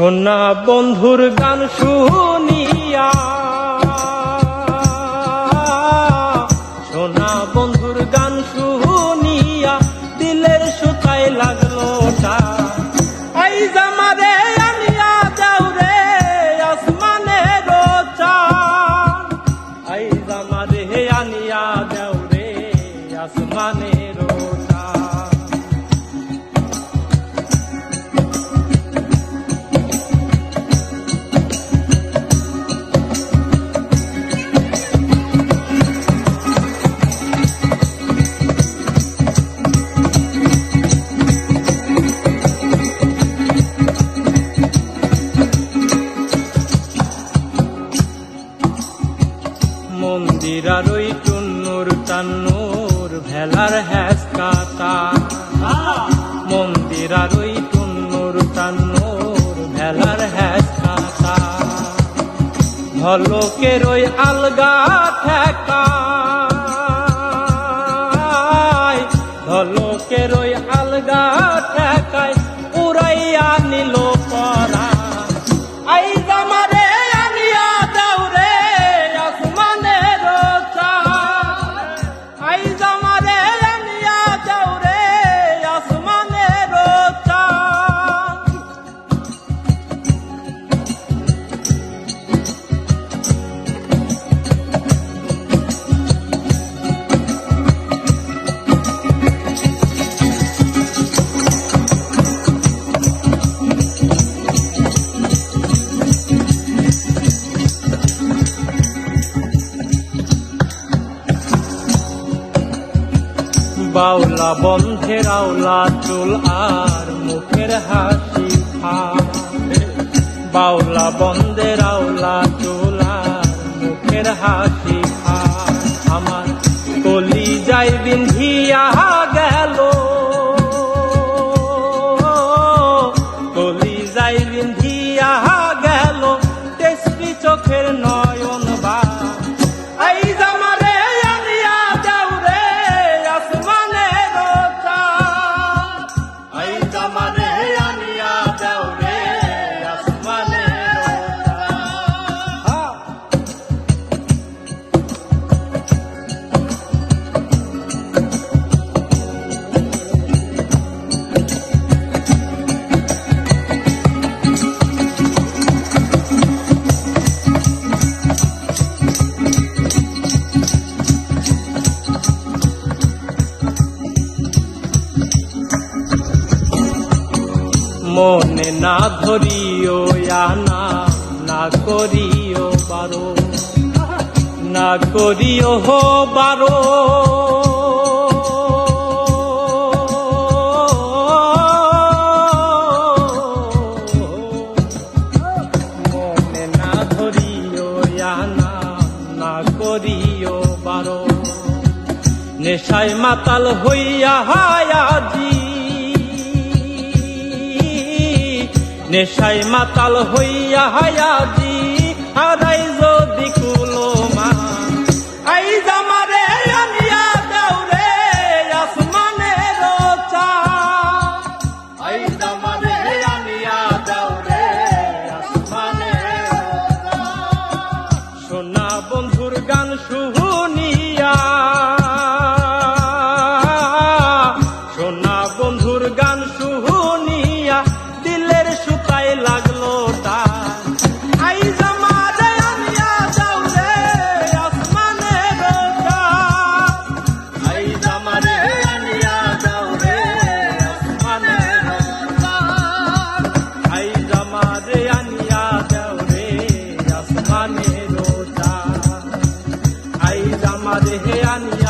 সোনা বন্ধুর গান শুনিয়া। ওই টুন্নুর তান্নুর ভেলার হ্যাস মন্দিরারই টুন্নুর তান্নুর ভেলার হ্যাস কাটা ভলকের ওই আলগা ঠেকা বাউলা বন্ধের আওলা চুল আর মুখের হাসি বাউলা বন্ধের আওলা চুল আর মুখের হাসি আমার কলি যাই বিন্ধিয়া গেল। কলি যাই বিন্ধিয়া মনে না ধরিও আনা না করিও বারো। না করিও হো বারো। নেশায় মাতাল হইয়া হায়াজি নেশায় মাতাল হইয়া হায়াজি হারাই যদি কুলো মা। আই জামারে আনিয়া দেউরে আসমানের চা। আই জামারে আনিয়া দেউরে আসমানের সোনা বন্ধুর গান শুনিয়া, সোনা বন্ধুর গান শুনিয়া Adehe Ania